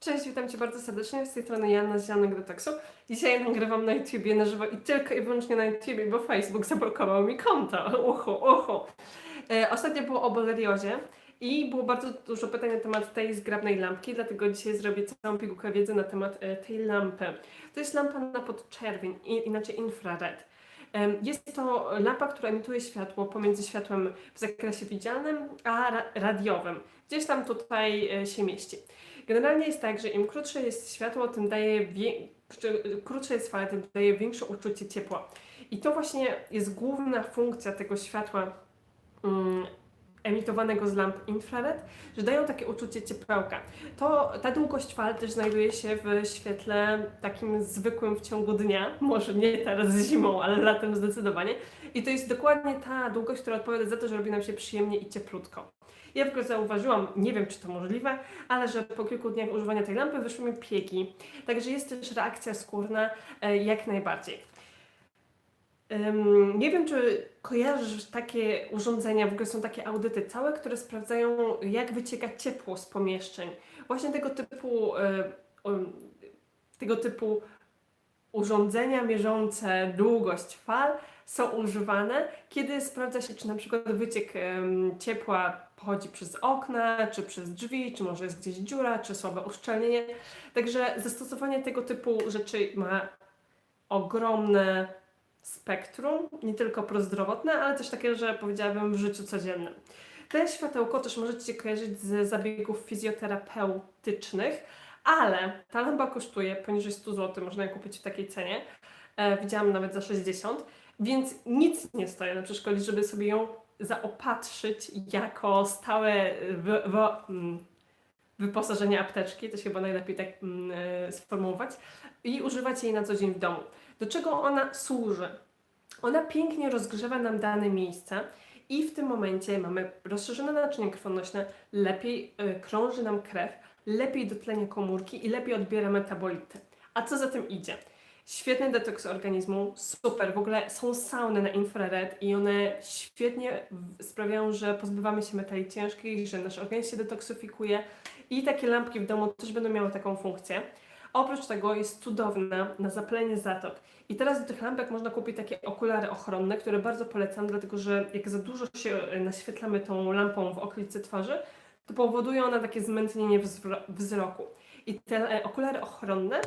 Cześć, witam Cię bardzo serdecznie. Z tej strony Jana z Zielonego Detoksu. Dzisiaj nagrywam na YouTubie na żywo i tylko i wyłącznie na YouTubie, bo Facebook zablokował mi konto. Ucho, ucho. E, ostatnio było o Boleriozie i było bardzo dużo pytań na temat tej zgrabnej lampki, dlatego dzisiaj zrobię całą pigułkę wiedzy na temat e, tej lampy. To jest lampa na podczerwień, i- inaczej infrared. Jest to lampa, która emituje światło pomiędzy światłem w zakresie widzialnym a ra- radiowym. Gdzieś tam tutaj e, się mieści. Generalnie jest tak, że im krótsze jest światło, tym daje krótsza jest fala, tym daje większe uczucie ciepła. I to właśnie jest główna funkcja tego światła mm, emitowanego z lamp infrared, że dają takie uczucie ciepełka. To, ta długość fal też znajduje się w świetle takim zwykłym w ciągu dnia, może nie teraz zimą, ale latem zdecydowanie. I to jest dokładnie ta długość, która odpowiada za to, że robi nam się przyjemnie i cieplutko. Ja w ogóle zauważyłam, nie wiem czy to możliwe, ale że po kilku dniach używania tej lampy wyszły mi piegi. Także jest też reakcja skórna e, jak najbardziej. Nie wiem, czy kojarzysz takie urządzenia, w ogóle są takie audyty całe, które sprawdzają, jak wycieka ciepło z pomieszczeń. Właśnie tego typu, um, tego typu urządzenia mierzące długość fal są używane, kiedy sprawdza się, czy na przykład wyciek ciepła pochodzi przez okna, czy przez drzwi, czy może jest gdzieś dziura, czy słabe uszczelnienie. Także zastosowanie tego typu rzeczy ma ogromne spektrum, nie tylko prozdrowotne, ale też takie, że powiedziałabym w życiu codziennym. Te światełko też możecie kojarzyć z zabiegów fizjoterapeutycznych, ale ta lampa kosztuje poniżej 100 zł, można ją kupić w takiej cenie. E, widziałam nawet za 60, więc nic nie stoi na przeszkodzie, żeby sobie ją zaopatrzyć jako stałe mm, wyposażenie apteczki, to się chyba najlepiej tak mm, e, sformułować, i używać jej na co dzień w domu. Do czego ona służy? Ona pięknie rozgrzewa nam dane miejsce i w tym momencie mamy rozszerzone naczynie krwonośne, lepiej y, krąży nam krew, lepiej dotlenia komórki i lepiej odbiera metabolity. A co za tym idzie? Świetny detoks organizmu, super. W ogóle są sauny na infrared i one świetnie sprawiają, że pozbywamy się metali ciężkich, że nasz organizm się detoksyfikuje i takie lampki w domu też będą miały taką funkcję. Oprócz tego jest cudowna na zapalenie zatok. I teraz do tych lampek można kupić takie okulary ochronne, które bardzo polecam, dlatego że jak za dużo się e, naświetlamy tą lampą w okolicy twarzy, to powoduje ona takie zmętnienie wzro- wzroku. I te e, okulary ochronne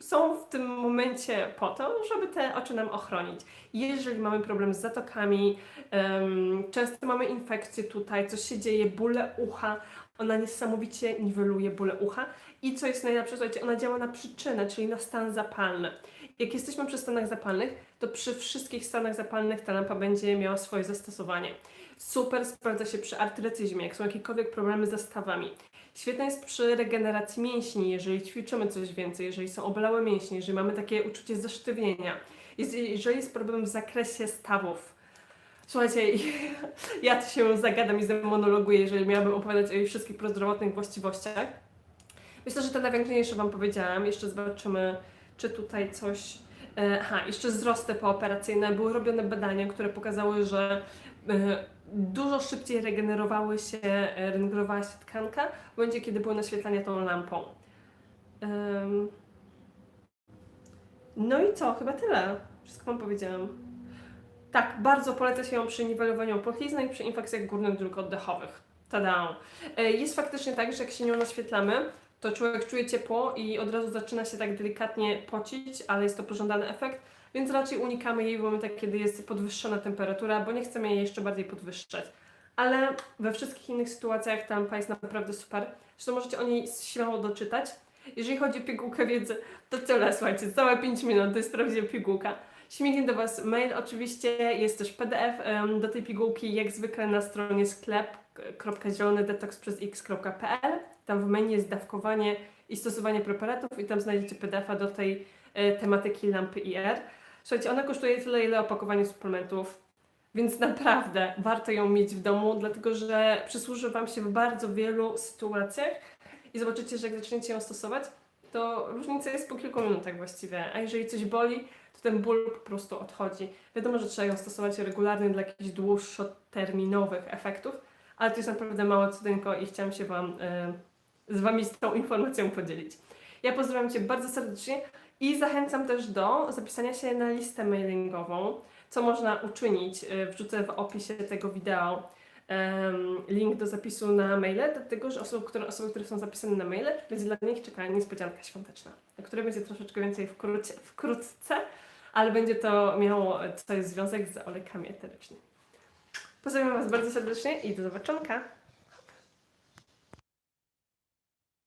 są w tym momencie po to, żeby te oczy nam ochronić. Jeżeli mamy problem z zatokami, em, często mamy infekcje tutaj, coś się dzieje, bóle ucha, ona niesamowicie niweluje bóle ucha i co jest najlepsze, słuchajcie, ona działa na przyczynę, czyli na stan zapalny. Jak jesteśmy przy stanach zapalnych, to przy wszystkich stanach zapalnych ta lampa będzie miała swoje zastosowanie. Super sprawdza się przy artretyzmie, jak są jakiekolwiek problemy ze stawami. Świetna jest przy regeneracji mięśni, jeżeli ćwiczymy coś więcej, jeżeli są obalałe mięśnie, jeżeli mamy takie uczucie zasztywnienia, jest, jeżeli jest problem w zakresie stawów. Słuchajcie, ja tu się zagadam i zamonologuję, jeżeli miałabym opowiadać o jej wszystkich prozdrowotnych właściwościach. Myślę, że te najważniejsze Wam powiedziałam. Jeszcze zobaczymy, czy tutaj coś. E, Aha, jeszcze wzrosty pooperacyjne. Były robione badania, które pokazały, że e, dużo szybciej regenerowały się, e, regenerowała się tkanka w momencie, kiedy były naświetlania tą lampą. No i co? Chyba tyle. Wszystko Wam powiedziałam. Tak, bardzo poleca się ją przy niwelowaniu opochlizny i przy infekcjach górnych dróg oddechowych. Tada! Jest faktycznie tak, że jak się nią naświetlamy, to człowiek czuje ciepło i od razu zaczyna się tak delikatnie pocić, ale jest to pożądany efekt, więc raczej unikamy jej w momentach, kiedy jest podwyższona temperatura, bo nie chcemy jej jeszcze bardziej podwyższać. Ale we wszystkich innych sytuacjach ta lampa jest naprawdę super. Zresztą możecie o niej śmiało doczytać. Jeżeli chodzi o pigułkę wiedzy, to tyle, słuchajcie, całe 5 minut, to jest prawdziwa pigułka. Śmignie do Was mail oczywiście, jest też PDF do tej pigułki, jak zwykle na stronie sklep.zielonydetox. Tam w menu jest dawkowanie i stosowanie preparatów i tam znajdziecie PDF-a do tej e, tematyki lampy IR. Słuchajcie, ona kosztuje tyle, ile opakowanie suplementów, więc naprawdę warto ją mieć w domu, dlatego że przysłuży Wam się w bardzo wielu sytuacjach i zobaczycie, że jak zaczniecie ją stosować, to różnica jest po kilku minutach właściwie, a jeżeli coś boli, to ten ból po prostu odchodzi. Wiadomo, że trzeba ją stosować regularnie dla jakichś dłuższoterminowych efektów, ale to jest naprawdę małe cudynko i chciałam się Wam e, z Wami z tą informacją podzielić. Ja pozdrawiam Cię bardzo serdecznie i zachęcam też do zapisania się na listę mailingową, co można uczynić. Y, Wrzucę w opisie tego wideo link do zapisu na maile, dlatego że osoby, które, osoby, które są zapisane na maile, będzie dla nich czekała niespodzianka świąteczna, o której będzie troszeczkę więcej wkrótce, wkrótce ale będzie to miało coś związek z olejkami eterycznymi. Pozdrawiam Was bardzo serdecznie i do zobaczonka!